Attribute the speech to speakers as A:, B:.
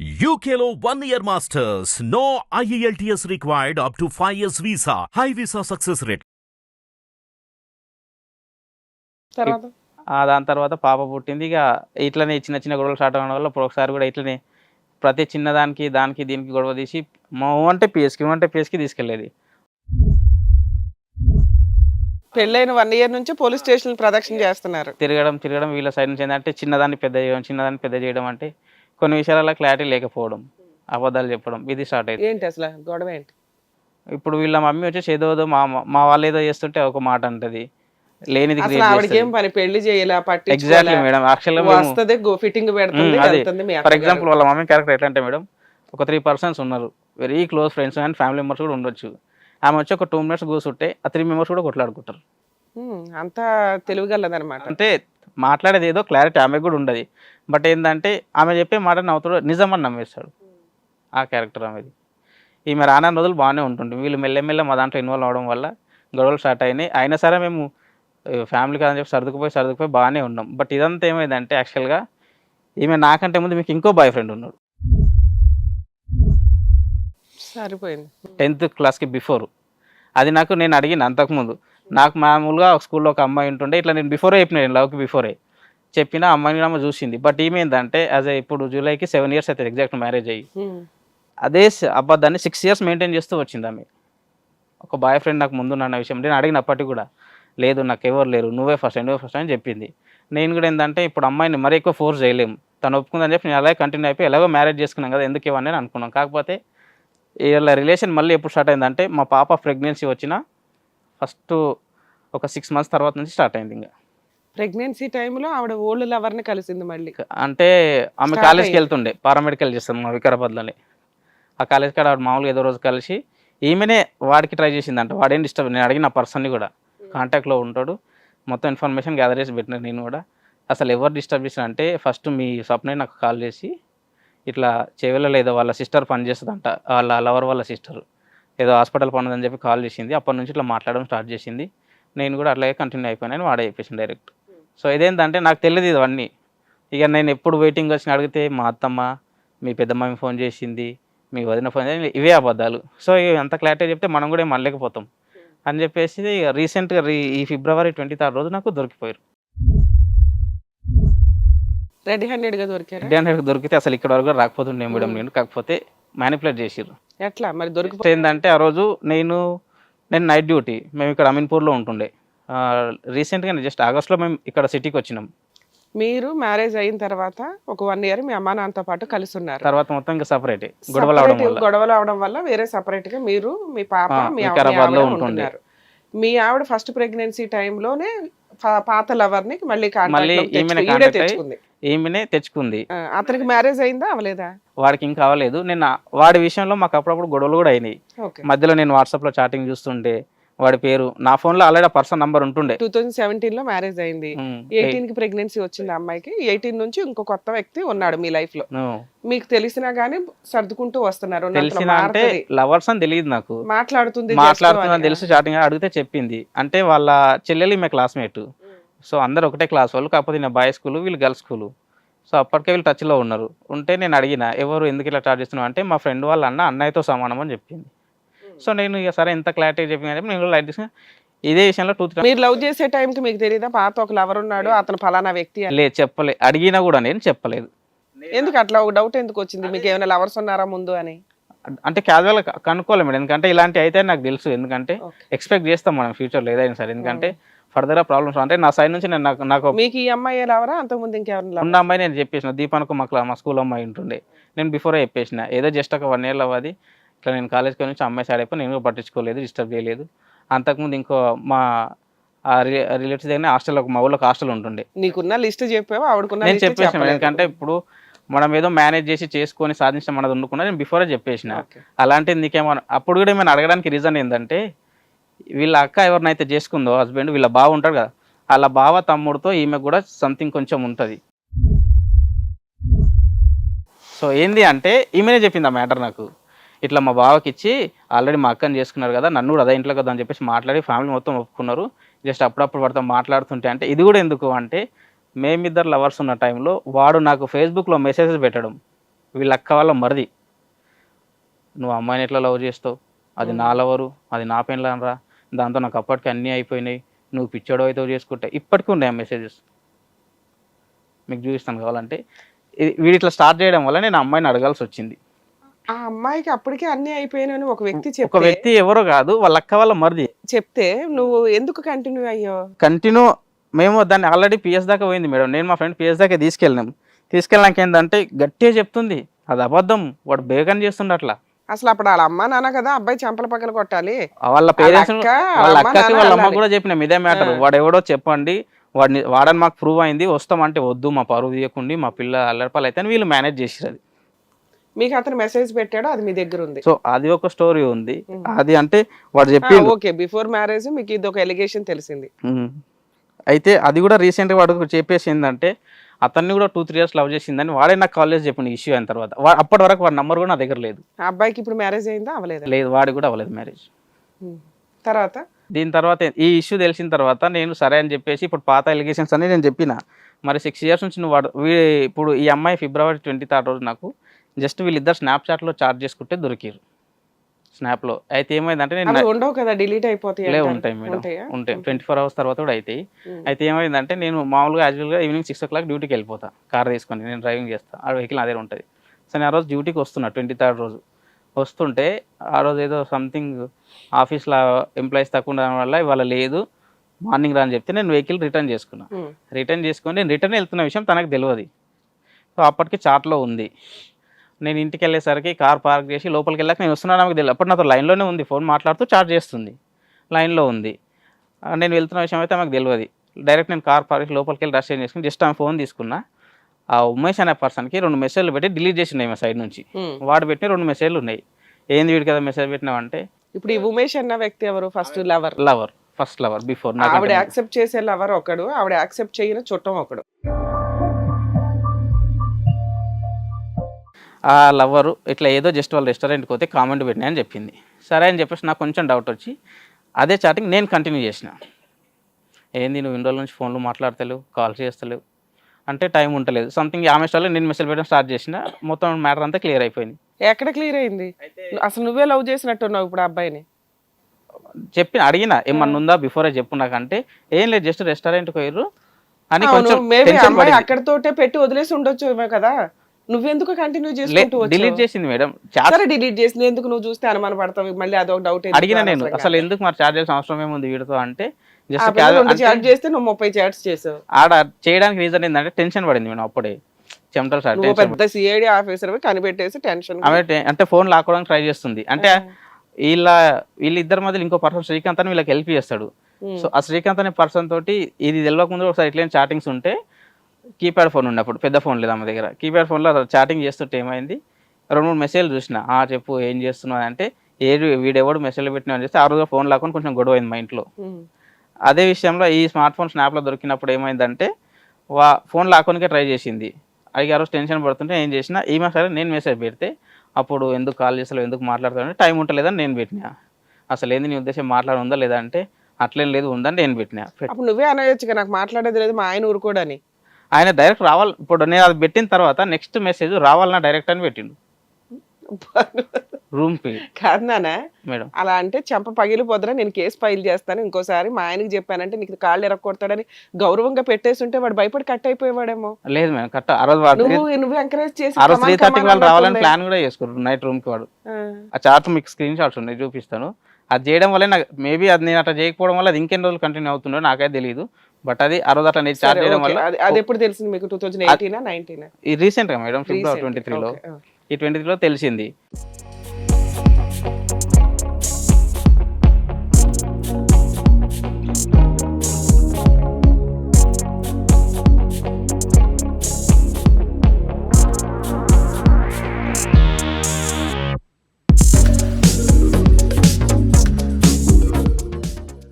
A: One year masters. No E IELTS required up to 5 years visa. High visa success rate.
B: తర్వాత
C: ఆ దాని తర్వాత పాప పుట్టింది ఇక ఇట్లనే చిన్న చిన్న గొడవలు స్టార్ట్ అవ్వడం వల్ల ఇప్పుడు ఒకసారి కూడా ఇట్లనే ప్రతి చిన్నదానికి దానికి దీనికి గొడవ తీసి మా అంటే పిఎస్కి అంటే పిఎస్కి తీసుకెళ్ళేది
B: పెళ్ళైన వన్ ఇయర్ నుంచి పోలీస్ స్టేషన్ ప్రదక్షిణ చేస్తున్నారు
C: తిరగడం తిరగడం వీళ్ళ సైడ్ నుంచి ఏంటంటే చిన్నదాన్ని పెద్ద చేయడం చిన్నదాన్ని పెద్ద చేయడం అంటే కొన్ని విషయాలలో క్లారిటీ లేకపోవడం అబద్ధాలు చెప్పడం ఇది స్టార్ట్ అయింది
B: ఏంటి అసలు? గొడవ ఏంటి?
C: ఇప్పుడు వీళ్ళ మమ్మీ వచ్చేసి ఏదో ఏదో మా మా వాళ్ళు ఏదో చేస్తుంటే ఒక మాట అంటది. లేనిది
B: అసలు ఆవిడకి ఏం పని? పెళ్ళి చేయలే?
C: ఎగ్జాక్ట్లీ మేడం యాక్చువల్గా
B: వస్తుంది ఫిట్టింగ్ పెడుతుంది
C: అదే. ఫర్. ఎగ్జాంపుల్ వాళ్ళ మమ్మీ క్యారెక్టర్ ఎట్లా అంటే మేడం ఒక త్రీ పర్సన్స్ ఉన్నారు. Very close friends and family members కూడా ఉండొచ్చు. ఆమె వచ్చి ఒక టూ మినిట్స్ కూర్చుంటే ఆ త్రీ మెంబర్స్ కూడా కొట్లాడుకుంటారు.
B: అంతా తెలివిగలదనమాట
C: అంటే మాట్లాడేది ఏదో క్లారిటీ ఆమెకు కూడా ఉండదు. బట్ ఏంటంటే ఆమె చెప్పే మాట నవ్వుతాడు నిజమని నమ్మేస్తాడు ఆ క్యారెక్టర్ ఆమెది. ఈమె రానన్న రోజులు బాగానే ఉంటుంది వీళ్ళు మెల్లమెల్ల మా దాంట్లో ఇన్వాల్వ్ అవడం వల్ల గొడవలు స్టార్ట్ అయినాయి. అయినా సరే మేము ఫ్యామిలీ కాదని చెప్పి సర్దుకుపోయి సర్దుకుపోయి బాగానే ఉన్నాం. బట్ ఇదంతా ఏమైందంటే యాక్చువల్గా ఈమె నాకంటే ముందు మీకు ఇంకో బాయ్ ఫ్రెండ్ ఉన్నాడు.
B: సరిపోయింది.
C: టెన్త్ క్లాస్కి బిఫోర్ అది నాకు నేను అడిగిన అంతకుముందు. నాకు మామూలుగా ఒక స్కూల్లో ఒక అమ్మాయి ఉంటుండే. ఇట్లా నేను బిఫోరే చెప్పిన నేను లవ్కి బిఫోరే చెప్పిన అమ్మాయిని ఆమె చూసింది. బట్ ఏమైందంటే యాజ్ ఇప్పుడు జూలైకి సెవెన్ ఇయర్స్ అవుతుంది ఎగ్జాక్ట్ మ్యారేజ్ అయ్యి.
B: మ్మ్.
C: అదే అబద్ధాన్ని సిక్స్ ఇయర్స్ మెయింటైన్ చేస్తూ వచ్చింది ఆమె. ఒక బాయ్ ఫ్రెండ్ నాకు ముందు అన్న విషయం. నేను అడిగినప్పటికీ కూడా లేదు నాకు ఎవరు లేరు. నువ్వే ఫస్ట్ నువ్వే ఫస్ట్ అని చెప్పింది. నేను కూడా ఏంటంటే ఇప్పుడు అమ్మాయిని మరీ ఎక్కువ ఫోర్స్ చేయలేము. తను ఒప్పుకుందని చెప్పి నేను అలాగే కంటిన్యూ అయిపోయి ఎలాగో మ్యారేజ్ చేసుకున్నాం కదా ఎందుకు ఇవన్నీ అని అనుకున్నాం. కాకపోతే వీళ్ళ రిలేషన్ మళ్ళీ ఎప్పుడు స్టార్ట్ అయిందంటే మా పాప ప్రెగ్నెన్సీ వచ్చిన ఫస్ట్ ఒక సిక్స్ మంత్స్ తర్వాత నుంచి స్టార్ట్ అయింది ఇంకా.
B: ప్రెగ్నెన్సీ టైంలో ఆవిడ ఓల్డ్ లవర్ని కలిసింది మళ్ళీ.
C: అంటే ఆమె కాలేజ్కి. వెళ్తుండే పారామెడికల్ చేస్తాం మా వికారాబాద్లోనే. ఆ కాలేజ్ కాడ ఆవిడ మామూలుగా ఏదో రోజు కలిసి ఈమెనే వాడికి ట్రై చేసిందంట. వాడేం డిస్టర్బ్ నేను అడిగిన పర్సన్ని కూడా. కాంటాక్ట్లో ఉంటాడు. మొత్తం ఇన్ఫర్మేషన్ గ్యాదర్ చేసి పెట్టిన నేను కూడా. అసలు ఎవరు డిస్టర్బ్ చేసిన అంటే ఫస్ట్ మీ స్వప్నే నాకు కాల్ చేసి ఇట్లా చెవిలో ఏదో వాళ్ళ సిస్టర్ పని చేస్తుందంట వాళ్ళ లవర్ వాళ్ళ సిస్టర్ హాస్పిటల్ పని చెప్పి కాల్ చేసింది. అప్పటి నుంచి ఇట్లా మాట్లాడడం స్టార్ట్ చేసింది. నేను కూడా అట్లాగే కంటిన్యూ అయిపోయానని వాడే చెప్పేసింది డైరెక్ట్. సో ఇదేంటంటే నాకు తెలియదు ఇవన్నీ. ఇక నేను ఎప్పుడు వెయిటింగ్ వచ్చి అడిగితే మా అత్తమ్మ మీ పెద్దమ్మ ఫోన్ చేసింది మీ వదిన ఫోన్ చేసింది ఇవే అబద్ధాలు. సో ఇవి అంత క్లారిటీ చెప్తే మనం కూడా ఏం అనలేకపోతాం. అని చెప్పేసి రీసెంట్గా రీ ఈ ఫిబ్రవరి ట్వంటీ థర్డ్ రోజు నాకు దొరికిపోయారు.
B: రెడీ హ్యాండెడ్గా దొరికారా?
C: రెడ్డి హండ్రెడ్ దొరికితే అసలు ఇక్కడ వరకు రాకపోతుండే మేడం నేను. కాకపోతే మ్యానిపులేట్ చేసిర్రు.
B: ఎట్లా? మరి దొరికి
C: ఏంటంటే ఆ రోజు నేను నేను నైట్ డ్యూటీ మేము ఇక్కడ అమీన్పూర్లో ఉంటుండే. రీసెంట్గా జస్ట్ ఆగస్ట్లో మేము ఇక్కడ సిటీకి వచ్చినాం.
B: మీరు మ్యారేజ్ అయిన తర్వాత ఒక వన్ ఇయర్ మీ అమ్మా నాన్నతో పాటు కలిసి ఉన్నారు
C: తర్వాత మొత్తం ఇంకా సపరేట్ గొడవలు అవడం వల్ల.
B: గొడవలు అవడం వల్ల వేరే సపరేట్గా మీరు మీ పాప ఆవిడ-. ఉంటున్నారు. మీ ఆవిడ ఫస్ట్ ప్రెగ్నెన్సీ టైంలోనే పాత లవర్ని మళ్ళీ
C: ఈమెనే
B: తెచ్చుకుంది.
C: ఈమెనే తెచ్చుకుంది.
B: అతనికి మ్యారేజ్ అయిందా? అవలేదా
C: వాడికి ఇంకా అవ్వలేదు నేను వాడి విషయంలో మాకు అప్పుడప్పుడు గొడవలు కూడా అయినాయి. మధ్యలో నేను వాట్సాప్లో చాటింగ్ చూస్తుంటే వాడి పేరు. నా ఫోన్లో ఆల్రెడీ పర్సన్ నంబర్ ఉంటుండే.
B: టూ థౌజండ్ సెవెంటీన్లో మ్యారేజ్ అయింది. ఎయిటీన్కి ప్రెగ్నెన్సీ వచ్చింది అమ్మాయికి. ఎయిటీన్ నుంచి ఇంకో కొత్త వ్యక్తి ఉన్నాడు మీ
C: లైఫ్లో
B: మీకు తెలిసినా గానీ సర్దుకుంటూ వస్తున్నారు.
C: అంటే. లవర్స్ అని తెలియదు నాకు.
B: మాట్లాడుతుంది
C: మాట్లాడుతున్నా
B: చేసుకోవాలి.
C: తెలుసు చాటింగ్ అడిగితే చెప్పింది. అంటే వాళ్ళ చెల్లెలు ఈమె క్లాస్మేట్. సో అందరు ఒకటే క్లాస్ వాళ్ళు కాకపోతే నేను బాయ్ స్కూల్ వీళ్ళు గర్ల్స్ స్కూల్. సో అప్పటికే వీళ్ళు టచ్లో ఉన్నారు. ఉంటే నేను అడిగిన ఎవరు ఎందుకు ఇలా చార్జ్ చేస్తున్నావు అంటే మా ఫ్రెండ్ వాళ్ళ అన్న అన్నయ్యతో సమానం అని చెప్పింది. సో నేను ఇక సరే ఎంత క్లారిటీ చెప్పింది అంటే నేను లైట్ తీసుకుని ఇదే విషయంలో టూ త్రీ
B: మీరు లవ్ చేసే టైం కి మీకు తెలియదా పాత ఒక లవర్ ఉన్నాడు అతను ఫలానా వ్యక్తి అని.
C: లే చెప్పలే. అడిగినా కూడా నేను చెప్పలేదు.
B: ఎందుకు అట్లా? ఒక డౌట్ ఎందుకు వచ్చింది? మీకు ఏమైనా లవర్స్ ఉన్నారా ముందు అని?
C: అంటే క్యాజువల్ కనుక్కోలేము మేడం. ఎందుకంటే ఇలాంటి అయితే నాకు తెలుసు. ఎందుకంటే
B: Okay.
C: ఎక్స్పెక్ట్ చేస్తాం మనం ఫ్యూచర్లో ఏదైనా సరే. ఎందుకంటే ఫర్దర్గా ప్రాబ్లమ్స్ అంటే నా సైడ్ నుంచి నేను నాకు నాకు
B: మీకు ఈ అమ్మాయి లవరా అంతకుముందు ఇంకెవరైనా
C: ఉన్న అమ్మాయి నేను చెప్పేసిన. దీపానికి మా క్లా మా స్కూల్ అమ్మాయి ఉంటుండే. నేను బిఫోరే చెప్పేసిన. ఏదో జస్ట్ ఒక వన్ ఇయర్ అవ్వది ఇట్లా నేను కాలేజ్కి నుంచి అమ్మాయి సైడ్ అయిపోయి నేను కూడా పట్టించుకోలేదు డిస్టర్బ్ చేయలేదు. అంతకుముందు ఇంకో మా రిలేటివ్స్ దగ్గర హాస్టల్ ఒక మా ఊళ్ళో హాస్టల్ ఉంటుండే.
B: నీకున్న లిస్ట్ చెప్పావు? ఆవిడకున్న
C: నేను చెప్పేసిన. ఎందుకంటే ఇప్పుడు మనం ఏదో మేనేజ్ చేసి చేసుకొని సాధించడం మనది వండుకున్నా నేను బిఫోరే చెప్పేసిన. అలాంటిది నీకేమో అప్పుడు కూడా ఏమైనా అడగడానికి రీజన్ ఏంటంటే వీళ్ళ అక్క ఎవరినైతే చేసుకుందో హస్బెండ్ వీళ్ళ బావ ఉంటాడు కదా వాళ్ళ బావ తమ్ముడితో ఈమె కూడా సంథింగ్ కొంచెం ఉంటుంది. సో ఏంది అంటే ఈమెనే చెప్పింది ఆ మ్యాటర్ నాకు. ఇట్లా మా బావకి ఇచ్చి ఆల్రెడీ మా అక్కని చేసుకున్నారు కదా నన్ను కూడా అదే ఇంట్లో కదా అని చెప్పేసి మాట్లాడి ఫ్యామిలీ మొత్తం ఒప్పుకున్నారు. జస్ట్ అప్పుడప్పుడు పడితే మాట్లాడుతుంటే అంటే ఇది కూడా ఎందుకు అంటే మేమిద్దరు లవర్స్ ఉన్న టైంలో వాడు నాకు ఫేస్బుక్లో మెసేజెస్ పెట్టడం. వీళ్ళ అక్క వాళ్ళ మరిది. నువ్వు అమ్మాయిని ఎట్లా లవ్ చేస్తావు? అది నా లవరు అది నా పెళ్ళానరా దాంతో నాకు అప్పటికి అన్నీ అయిపోయినాయి. నువ్వు పిచ్చోడు అయితే చేసుకుంటే. ఇప్పటికీ ఉన్నాయి ఆ మెసేజెస్. మీకు చూపిస్తాను కావాలంటే. ఇది వీడు ఇట్లా స్టార్ట్ చేయడం వల్ల నేను అమ్మాయిని అడగాల్సి వచ్చింది.
B: ఆ అమ్మాయికి అప్పటికే అన్ని అయిపోయినాయని ఒక వ్యక్తి
C: ఒక
B: చెప్తే
C: వ్యక్తి ఎవరో కాదు వాళ్ళ అక్క వాళ్ళ మరిది.
B: చెప్తే నువ్వు ఎందుకు కంటిన్యూ అయ్యో
C: కంటిన్యూ మేము దాన్ని ఆల్రెడీ పిఎస్ దాకా పోయింది మేడం. నేను మా ఫ్రెండ్ పిఎస్ దాకా తీసుకెళ్ళినాం. తీసుకెళ్ళాక ఏంటంటే గట్టిగా చెప్తుంది అది అబద్ధం వాడు బేగన్ చేస్తుండ అట్లా.
B: అసలు అప్పుడు వాళ్ళ అమ్మ నాన్న కదా అబ్బాయి చెంపల పక్కన కొట్టాలి.
C: వాళ్ళ పేరెంట్స్
B: అక్క,
C: వాళ్ళ
B: అమ్మ,
C: అక్కకి వాళ్ళ అమ్మ. కూడా చెప్పినాం ఇదే మ్యాటర్ వాడు ఎవడో చెప్పండి వాడిని వాడని మాకు ప్రూవ్ అయింది వస్తామంటే వద్దు మా పరువు తీయకుండి మా పిల్ల అల్లరిపాలు అయితే అని వీళ్ళు మేనేజ్ చేసారు అది.
B: మీకు అతను మెసేజ్ పెట్టాడు అది మీ దగ్గర ఉంది.
C: సో అది ఒక స్టోరీ ఉంది. అది అంటే వాడు చెప్పి
B: ఓకే బిఫోర్ మ్యారేజ్ మీకు ఇది ఒక ఎలిగేషన్ తెలిసింది.
C: అయితే అది కూడా రీసెంట్గా వాడు చెప్పేసి ఏంటంటే అతన్ని కూడా టూ త్రీ ఇయర్స్ లవ్ చేసిందని వాడే నాకు కాలేజ్ చెప్పిన ఇష్యూ అయిన తర్వాత. అప్పటి వరకు వాడి నంబర్ కూడా నా దగ్గర లేదు.
B: ఆ అబ్బాయికి ఇప్పుడు మ్యారేజ్ అయిందా? అవలేదా
C: లేదు వాడి కూడా అవ్వలేదు మ్యారేజ్.
B: తర్వాత?
C: దీని తర్వాత ఈ ఇష్యూ తెలిసిన తర్వాత నేను సరే అని చెప్పేసి ఇప్పుడు పాత ఎలిగేషన్స్ అని నేను చెప్పిన. మరి సిక్స్ ఇయర్స్ నుంచి నువ్వు వాడు ఇప్పుడు ఈ అమ్మాయి ఫిబ్రవరి ట్వంటీ థర్డ్ రోజు నాకు జస్ట్ వీళ్ళిద్దరు స్నాప్చాట్లో చార్జ్ చేసుకుంటే దొరికారు స్నాప్లో. అయితే ఏమైందంటే నేను
B: ఉండవు కదా డిలీట్ అయిపోతాయి.
C: ఉంటాయి మేడం.
B: ఉంటాయా?
C: ట్వంటీ ఫోర్ అవర్స్ తర్వాత కూడా అవుతాయి. అయితే ఏమైందంటే నేను మామూలుగా యాజువల్గా ఈవినింగ్ సిక్స్ ఓ క్లాక్ డ్యూటీకి వెళ్ళిపోతా. కార్ తీసుకొని నేను డ్రైవింగ్ చేస్తాను ఆ వెహికల్ అదే ఉంటుంది. సో నేను ఆ రోజు డ్యూటీకి వస్తున్నా ట్వంటీ థర్డ్ రోజు. వస్తుంటే ఆ రోజు ఏదో సంథింగ్ ఆఫీస్లో ఎంప్లాయీస్ తక్కువ ఉండడం వల్ల ఇవాళ లేదు. మార్నింగ్ రా అని చెప్తే నేను వెహికల్ రిటర్న్ చేసుకున్నా.
B: ఉమ్.
C: రిటర్న్ చేసుకొని నేను రిటర్న్ వెళ్తున్న విషయం తనకు తెలియదు సో అప్పటికి చాట్లో ఉంది. నేను ఇంటికి వెళ్ళేసరికి కార్ పార్క్ చేసి లోపలికి వెళ్ళాక నేను వస్తున్నాను నాకు తెలియదు అప్పుడు నాతో లైన్లోనే ఉంది ఫోన్ మాట్లాడుతూ చార్జ్ చేస్తుంది. లైన్లో ఉంది. నేను వెళ్తున్న విషయం అయితే ఆమెకు తెలియదు డైరెక్ట్ నేను కార్ పార్క్ లోపలికి వెళ్ళి రష్ చేసుకుని జస్ట్ ఆమె ఫోన్ తీసుకున్నా. ఆ ఉమేష్ అనే పర్సన్కి రెండు మెసేజ్లు పెట్టి డిలీట్ చేసిండే మా సైడ్ నుంచి. వాడు పెట్టిన రెండు మెసేజ్లు ఉన్నాయి. ఏంది వీడి కదా మెసేజ్ పెట్టినావంటే?
B: ఇప్పుడు ఈ ఉమేష్ అన్న వ్యక్తి ఎవరు? First lover.
C: Lover. First lover. Before.
B: ఆవిడ యాక్సెప్ట్ చేసే లవర్ ఒకడు ఆవిడ యాక్సెప్ట్ చేయని చుట్టం ఒకడు.
C: ఆ లవ్వరు ఇట్లా ఏదో జస్ట్ వాళ్ళ రెస్టారెంట్కి పోతే కామెంట్ పెట్టినా అని చెప్పింది. సరే అని చెప్పేసి నాకు కొంచెం డౌట్ వచ్చి అదే చాటింగ్ నేను కంటిన్యూ చేసిన. ఏంది నువ్వు ఇన్ని రోజుల నుంచి ఫోన్లో మాట్లాడతలేవు కాల్ చేస్తలేవు అంటే టైం ఉండలేదు. సంథింగ్ ఆమె స్టాల్లో నేను మెసేజ్ పెట్టడం స్టార్ట్ చేసిన మొత్తం మ్యాటర్ అంతా క్లియర్ అయిపోయింది.
B: ఎక్కడ క్లియర్ అయింది? అసలు నువ్వే లవ్ చేసినట్టున్నావు ఇప్పుడు అబ్బాయిని?
C: చెప్పి అడిగిన ఏమన్నా ఉందా బిఫోరే చెప్పు నాకంటే? ఏం లేదు జస్ట్ రెస్టారెంట్కి పోయిర్రు. అని కొంచెం
B: అక్కడతోటే పెట్టి వదిలేసి ఉండొచ్చు ఏమో కదా. నువ్వెందుకు కంటిన్యూ చేసుకుంటూ
C: డిలీట్? చేసింది మేడం.
B: సరే డిలీట్ చేసింది ఎందుకు నువ్వు చూస్తే అనుమాన పడతావు మళ్ళీ అదొక డౌట్
C: అడిగిన నేను. అసలు ఎందుకు మరి చార్జ్ చేయాల్సిన అవసరం ఏముంది వీడితో అంటే జస్ట్
B: చాట్ చేస్తే నువ్వు ముప్పై చాట్స్ చేసావు.
C: ఆడ చేయడానికి రీజన్ ఏంటంటే టెన్షన్ పడింది మేము అప్పుడే. చెమటలు సార్
B: పెద్ద సిఐడి ఆఫీసర్ కనిపెట్టేసి టెన్షన్
C: అంటే ఫోన్ లాక్కోవడానికి ట్రై చేస్తుంది. అంటే వీళ్ళ వీళ్ళిద్దరి మధ్యలో ఇంకో పర్సన్ శ్రీకాంత్ అని వీళ్ళకి హెల్ప్ చేస్తాడు. సో ఆ శ్రీకాంత్ అనే పర్సన్ తోటి ఇది తెలియక ముందు ఒకసారి ఇట్లనే చాటింగ్స్ ఉంటే కీప్యాడ్ ఫోన్ ఉండే అప్పుడు పెద్ద ఫోన్ లేదు ఆమె దగ్గర. కీప్యాడ్ ఫోన్లో చాటింగ్ చేస్తుంటే ఏమైంది? రెండు మూడు మెసేజ్లు చూసిన. ఆ చెప్పు ఏం చేస్తున్నావు అంటే ఏడు వీడెవడు మెసేజ్లు పెట్టినా అని చేస్తే ఆ రోజు ఫోన్ లాక్కొని కొంచెం గొడవ అయింది మా ఇంట్లో. అదే విషయంలో ఈ స్మార్ట్ ఫోన్ స్నాప్లో దొరికినప్పుడు ఏమైందంటే వా ఫోన్ లాక్కోనికే ట్రై చేసింది. అడిగి ఆ రోజు టెన్షన్ పడుతుంటే ఏం చేసిన ఈమె సరే నేను మెసేజ్ పెడితే అప్పుడు ఎందుకు కాల్ చేస్తావు ఎందుకు మాట్లాడతావు టైం ఉంటలేదని నేను పెట్టినా. అసలు ఏంది నీ ఉద్దేశం మాట్లాడ ఉందా లేదా అంటే అట్లేం లేదు ఉందని నేను పెట్టినా.
B: నువ్వే అనయొచ్చుగా నాకు మాట్లాడేది లేదు మా ఆయన ఊరుకోడని.
C: ఆయన డైరెక్ట్ రావాలి. ఇప్పుడు నేను అది పెట్టిన తర్వాత నెక్స్ట్ మెసేజ్ రావాలన్నా డైరెక్ట్ అని పెట్టిండు.
B: కాదు నాన్న.
C: మేడం.
B: అలా అంటే చెంప పగిలిపోద్దురా నేను కేసు ఫైల్ చేస్తాను ఇంకోసారి మా ఆయనకి చెప్పానంటే నీకు కాళ్ళు ఎరక్కొడతాడని గౌరవంగా పెట్టేస్తుంటే వాడు భయపడి కట్ అయిపోయేవాడేమో.
C: లేదు మేడం కరెక్ట్. ఆ రోజు వాడు
B: నువ్వు నువ్వు ఎంకరేజ్ చేసి
C: ఆ రోజు
B: come
C: త్రీ
B: on,
C: థర్టీకి
B: come on
C: వాళ్ళు రావాలని. ప్లాన్ కూడా చేసుకున్నారు నైట్ రూమ్కి వాడు.
B: ఆ.
C: ఆ చార్ట్ మీకు స్క్రీన్ షాట్స్ ఉన్నాయి చూపిస్తాను. అది చేయడం వల్ల నాకు మేబీ అది నేను అట్లా చేయకపోవడం వల్ల అది ఇంకెన్ని రోజులు కంటిన్యూ అవుతుందో నాకైతే తెలియదు బట్ అది ఆ రోజు అట్లా నేను చార్జ్ చేయడం. వల్ల
B: అది- అది ఎప్పుడు తెలిసింది మీకు? టూ థౌజండ్ ఎయిటీనా నైన్టీనా
C: ఈ రీసెంట్గా మేడం ఫిబ్రవరి ట్వంటీ త్రీలో ఈ ట్వంటీ త్రీలో తెలిసింది.